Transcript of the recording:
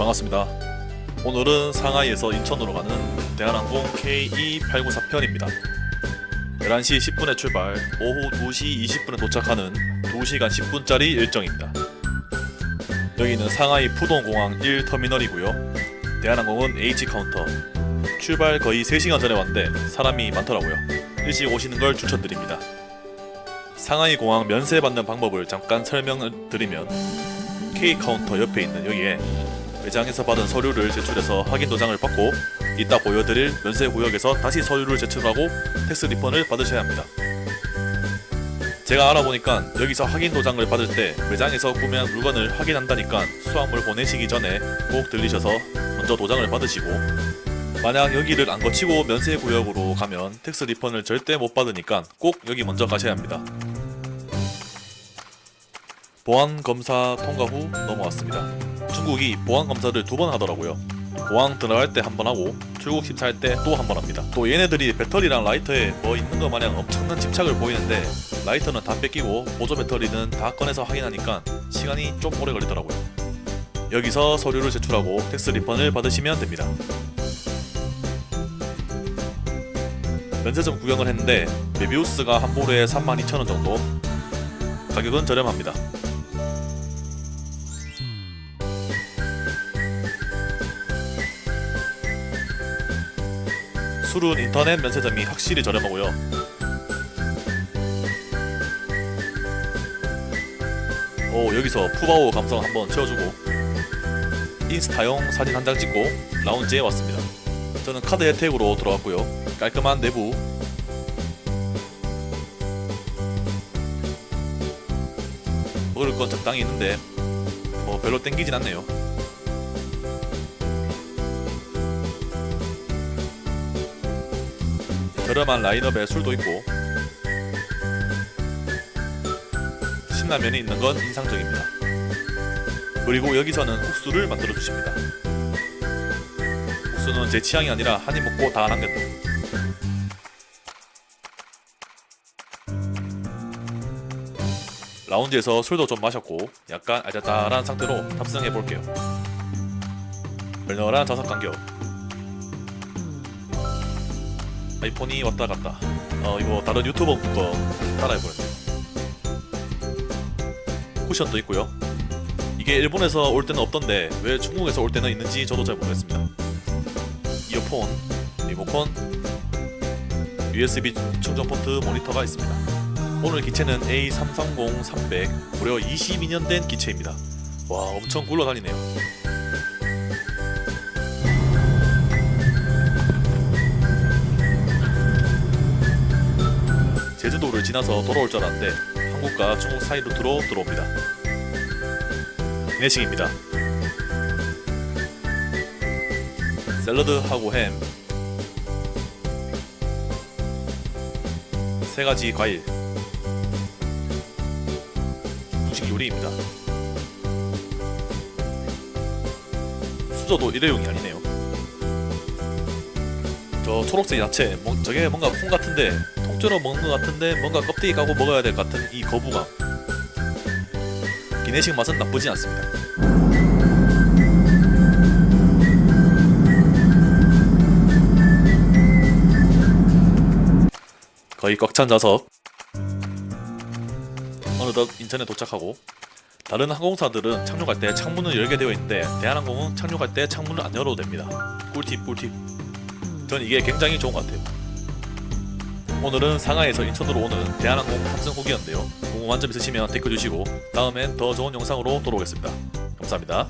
반갑습니다. 오늘은 상하이에서 인천으로 가는 대한항공 KE894편입니다. 11시 10분에 출발, 오후 2시 20분에 도착하는 2시간 10분짜리 일정입니다. 여기는 상하이 푸동공항 1터미널이고요. 대한항공은 H카운터. 출발 거의 3시간 전에 왔는데 사람이 많더라고요. 일찍 오시는 걸 추천드립니다. 상하이 공항 면세 받는 방법을 잠깐 설명을 드리면 K 카운터 옆에 있는 여기에 매장에서 받은 서류를 제출해서 확인 도장을 받고 이따 보여드릴 면세 구역에서 다시 서류를 제출하고 텍스 리펀을 받으셔야 합니다. 제가 알아보니까 여기서 확인 도장을 받을 때 매장에서 구매한 물건을 확인한다니까 수화물 보내시기 전에 꼭 들리셔서 먼저 도장을 받으시고 만약 여기를 안 거치고 면세 구역으로 가면 텍스 리펀을 절대 못 받으니까 꼭 여기 먼저 가셔야 합니다. 보안 검사 통과 후 넘어왔습니다. 중국이 보안 검사를 두 번 하더라고요. 공항 들어갈 때 한 번 하고 출국 심사할 때 또 한 번 합니다. 또 얘네들이 배터리랑 라이터에 뭐 있는 것 마냥 엄청난 집착을 보이는데 라이터는 다 뺏기고 보조 배터리는 다 꺼내서 확인하니까 시간이 좀 오래 걸리더라고요. 여기서 서류를 제출하고 텍스 리펀을 받으시면 됩니다. 면세점 구경을 했는데 메비우스가 한 볼에 32,000원 정도 가격은 저렴합니다. 술은 인터넷 면세점이 확실히 저렴하고요. 오 여기서 푸바오 감성 한번 채워주고 인스타용 사진 한 장 찍고 라운지에 왔습니다. 저는 카드 혜택으로 들어왔고요. 깔끔한 내부 먹을 건 적당히 있는데 뭐 별로 땡기진 않네요. 저렴한 라인업에 술도 있고 신라면이 있는 건 인상적입니다. 그리고 여기서는 국수를 만들어 주십니다. 국수는 제 취향이 아니라 한 입 먹고 다 남겼다. 라운지에서 술도 좀 마셨고 약간 알잘잘한 상태로 탑승해 볼게요. 널널한 좌석 간격. 아이폰이 왔다 갔다. 어 이거 다른 유튜버 거 따라해보렸네. 쿠션도 있고요. 이게 일본에서 올 때는 없던데 왜 중국에서 올 때는 있는지 저도 잘 모르겠습니다. 이어폰, 리모컨, USB 충전 포트 모니터가 있습니다. 오늘 기체는 A330 300 무려 22년 된 기체입니다. 와 엄청 굴러다니네요. 제주도를 지나서 돌아올 줄 알았는데 한국과 중국 사이 루트로 들어옵니다. 내식입니다. 샐러드하고 햄, 세 가지 과일, 중식 요리입니다. 수저도 일회용이 아니네요. 저 초록색 야채, 뭐, 저게 뭔가 콩 같은데 통째로 먹는 것 같은데 뭔가 껍데기 까고 먹어야 될 것 같은 이 거부감. 기내식 맛은 나쁘지 않습니다. 거의 꽉 찬 좌석. 어느덧 인천에 도착하고 다른 항공사들은 착륙할 때 창문을 열게 되어 있는데 대한항공은 착륙할 때 창문을 안 열어도 됩니다. 꿀팁 꿀팁. 전 이게 굉장히 좋은 것 같아요. 오늘은 상하이에서 인천으로 오는 대한항공 탑승 후기였는데요. 궁금한 점 있으시면 댓글 주시고 다음엔 더 좋은 영상으로 돌아오겠습니다. 감사합니다.